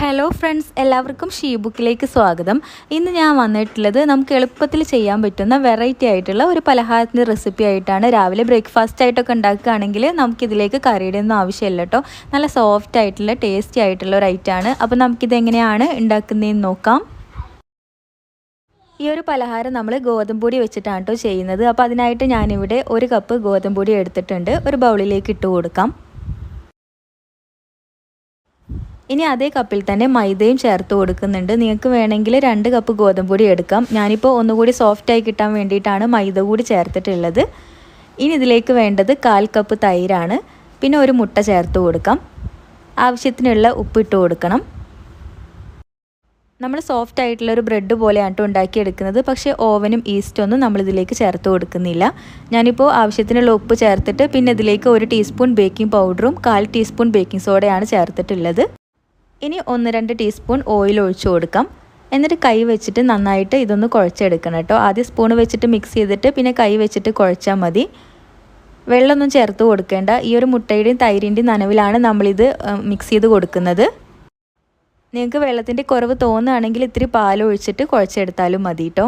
Hello friends എല്ലാവർക്കും she ബുക്കിലേക്ക് സ്വാഗതം. ഇന്ന് ഞാൻ വന്നിട്ടുള്ളത് നമുക്ക് എളുപ്പത്തിൽ ചെയ്യാൻ പറ്റുന്ന വെറൈറ്റി ആയിട്ടുള്ള ഒരു പലഹാരത്തിന്റെ റെസിപ്പി ആയിട്ടാണ് രാവിലെ ബ്രേക്ക്ഫാസ്റ്റ് ആയിട്ടൊക്കെ ഉണ്ടാക്കുകയാണെങ്കിൽ നമുക്കിതിലേക്ക് കറിയുടെ ഒന്നും ആവശ്യമില്ല കേട്ടോ നല്ല സോഫ്റ്റ് ആയിട്ടുള്ള ടേസ്റ്റി ആയിട്ടുള്ള ഒരു ഐറ്റമാണ് അപ്പോൾ നമുക്കിത് എങ്ങനെയാണ് ഉണ്ടാക്കുന്നതെന്ന് നോക്കാം. ഈ ഒരു പലഹാരം നമ്മൾ ഗോതമ്പ് പൊടി വെച്ചിട്ടാണ് കേട്ടോ ചെയ്യുന്നത്. അപ്പോൾ അതിനായിട്ട് ഞാനിവിടെ ഒരു കപ്പ് ഗോതമ്പ് പൊടി എടുത്തിട്ടുണ്ട്. ഒരു ബൗളിലേക്ക് ഇട്ട് കൊടുക്കാം. ഇനി അതേ കപ്പിൽ തന്നെ മൈദയും ചേർത്ത് കൊടുക്കുന്നുണ്ട്. നിങ്ങൾക്ക് വേണമെങ്കിൽ രണ്ട് കപ്പ് ഗോതമ്പ് പൊടി എടുക്കാം. ഞാനിപ്പോൾ ഒന്നുകൂടി സോഫ്റ്റായി കിട്ടാൻ വേണ്ടിയിട്ടാണ് മൈദ കൂടി ചേർത്തിട്ടുള്ളത്. ഇനി ഇതിലേക്ക് വേണ്ടത് കാൽ കപ്പ് തൈരാണ്. പിന്നെ ഒരു മുട്ട ചേർത്ത് കൊടുക്കാം. ആവശ്യത്തിനുള്ള ഉപ്പിട്ട് കൊടുക്കണം. നമ്മൾ സോഫ്റ്റ് ആയിട്ടുള്ള ഒരു ബ്രെഡ് പോലെയാണ് ഉണ്ടാക്കി ഉണ്ടാക്കിയെടുക്കുന്നത്. പക്ഷേ ഓവനും ഈസ്റ്റൊന്നും നമ്മളിതിലേക്ക് ചേർത്ത് കൊടുക്കുന്നില്ല. ഞാനിപ്പോൾ ആവശ്യത്തിനുള്ള ഉപ്പ് ചേർത്തിട്ട് പിന്നെ ഇതിലേക്ക് ഒരു ടീസ്പൂൺ ബേക്കിംഗ് പൗഡറും കാൽ ടീസ്പൂൺ ബേക്കിംഗ് സോഡയാണ് ചേർത്തിട്ടുള്ളത്. ഇനി ഒന്ന് രണ്ട് ടീസ്പൂൺ ഓയിൽ ഒഴിച്ചു കൊടുക്കാം. എന്നിട്ട് കൈ വെച്ചിട്ട് നന്നായിട്ട് ഇതൊന്ന് കുഴച്ചെടുക്കണം കേട്ടോ. ആദ്യം സ്പൂൺ വെച്ചിട്ട് മിക്സ് ചെയ്തിട്ട് പിന്നെ കൈ വെച്ചിട്ട് കുഴച്ചാൽ മതി. വെള്ളമൊന്നും ചേർത്ത് കൊടുക്കേണ്ട. ഈ ഒരു മുട്ടയുടെയും തൈരിന്റെയും നനവിലാണ് നമ്മളിത് മിക്സ് ചെയ്ത് കൊടുക്കുന്നത്. നിങ്ങൾക്ക് വെള്ളത്തിന്റെ കുറവ് തോന്നുകയാണെങ്കിൽ ഇത്തിരി പാൽ ഒഴിച്ചിട്ട് കുഴച്ചെടുത്താലും മതി കേട്ടോ.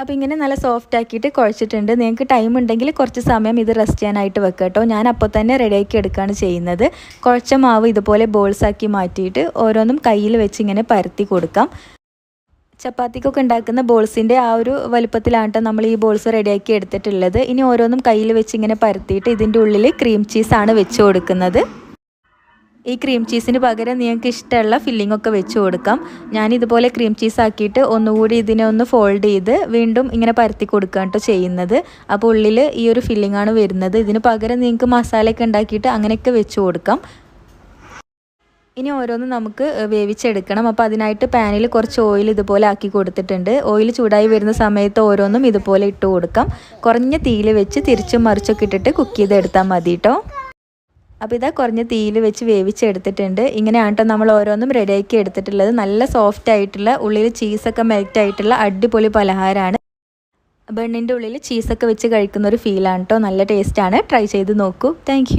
അപ്പോൾ ഇങ്ങനെ നല്ല സോഫ്റ്റ് ആക്കിയിട്ട് കുഴച്ചിട്ടുണ്ട്. നിങ്ങൾക്ക് ടൈം ഉണ്ടെങ്കിൽ കുറച്ച് സമയം ഇത് റെസ്റ്റ് ചെയ്യാനായിട്ട് വെക്കുക കേട്ടോ. ഞാൻ അപ്പോൾ തന്നെ റെഡിയാക്കി എടുക്കുകയാണ് ചെയ്യുന്നത്. കുഴച്ച മാവ് ഇതുപോലെ ബോൾസ് ആക്കി മാറ്റിയിട്ട് ഓരോന്നും കയ്യിൽ വെച്ച് ഇങ്ങനെ പരത്തി കൊടുക്കാം. ചപ്പാത്തിക്കൊക്കെ ഉണ്ടാക്കുന്ന ബോൾസിന്റെ ആ ഒരു വലുപ്പത്തിലാണ് നമ്മൾ ഈ ബോൾസ് റെഡിയാക്കി എടുത്തിട്ടുള്ളത്. ഇനി ഓരോന്നും കയ്യിൽ വെച്ച് ഇങ്ങനെ പരത്തിയിട്ട് ഇതിന്റെ ഉള്ളിൽ ക്രീം ചീസാണ് വെച്ച് കൊടുക്കുന്നത്. ഈ ക്രീം ചീസിന് പകരം നിങ്ങൾക്ക് ഇഷ്ടമുള്ള ഫില്ലിംഗ് ഒക്കെ വെച്ച് കൊടുക്കാം. ഞാൻ ഇതുപോലെ ക്രീം ചീസ് ആക്കിയിട്ട് ഒന്നുകൂടി ഇതിനെ ഒന്ന് ഫോൾഡ് ചെയ്ത് വീണ്ടും ഇങ്ങനെ പരത്തി കൊടുക്കുക കേട്ടോ ചെയ്യുന്നത്. അപ്പോൾ ഉള്ളിൽ ഈ ഒരു ഫില്ലിംഗ് ആണ് വരുന്നത്. ഇതിന് പകരം നിങ്ങൾക്ക് മസാലയൊക്കെ ഉണ്ടാക്കിയിട്ട് അങ്ങനെയൊക്കെ വെച്ച് കൊടുക്കാം. ഇനി ഓരോന്നും നമുക്ക് വേവിച്ചെടുക്കണം. അപ്പോൾ അതിനായിട്ട് പാനിൽ കുറച്ച് ഓയിൽ ഇതുപോലെ ആക്കി കൊടുത്തിട്ടുണ്ട്. ഓയിൽ ചൂടായി വരുന്ന സമയത്ത് ഓരോന്നും ഇതുപോലെ ഇട്ട് കൊടുക്കാം. കുറഞ്ഞ തീയിൽ വെച്ച് തിരിച്ചും മറിച്ചൊക്കെ ഇട്ടിട്ട് കുക്ക് ചെയ്തെടുത്താൽ മതി കേട്ടോ അപ്പോൾ ഇതാ കുറഞ്ഞ തീയിൽ വെച്ച് വേവിച്ചെടുത്തിട്ടുണ്ട്. ഇങ്ങനെയാണ് കേട്ടോ നമ്മൾ ഓരോന്നും റെഡിയാക്കി എടുത്തിട്ടുള്ളത്. നല്ല സോഫ്റ്റ് ആയിട്ടുള്ള ഉള്ളിൽ ചീസൊക്കെ മെൽറ്റ് ആയിട്ടുള്ള അടിപൊളി പലഹാരമാണ് ബണ്ണിന്റെ ഉള്ളിൽ ചീസൊക്കെ വെച്ച് കഴിക്കുന്ന ഒരു ഫീലാണ് കേട്ടോ നല്ല ടേസ്റ്റാണ് ട്രൈ ചെയ്ത് നോക്കൂ. താങ്ക്